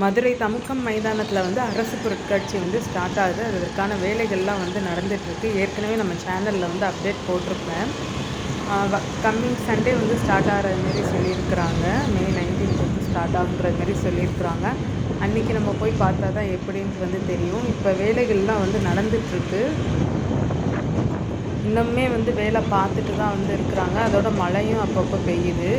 மதுரை தமுக்கம் மைதானத்தில் வந்து அரசு பொருட்காட்சி வந்து ஸ்டார்ட் ஆகுது. அதற்கான வேலைகள்லாம் வந்து நடந்துகிட்ருக்கு ஏற்கனவே நம்ம சேனலில் வந்து அப்டேட் போட்டிருப்பேன். கம்மிங் சண்டே வந்து ஸ்டார்ட் ஆகிற மாரி சொல்லியிருக்கிறாங்க. மே நைன்டீன்த் வந்து ஸ்டார்ட் ஆகுன்ற மாரி சொல்லியிருக்கிறாங்க. அன்றைக்கி நம்ம போய் பார்த்தா தான் எப்படின்ட்டு வந்து தெரியும். இப்போ வேலைகள்லாம் வந்து நடந்துகிட்ருக்கு இன்னுமே வந்து வேலை பார்த்துட்டு தான் வந்து இருக்கிறாங்க. அதோட மழையும் அப்பப்போ பெய்யுது.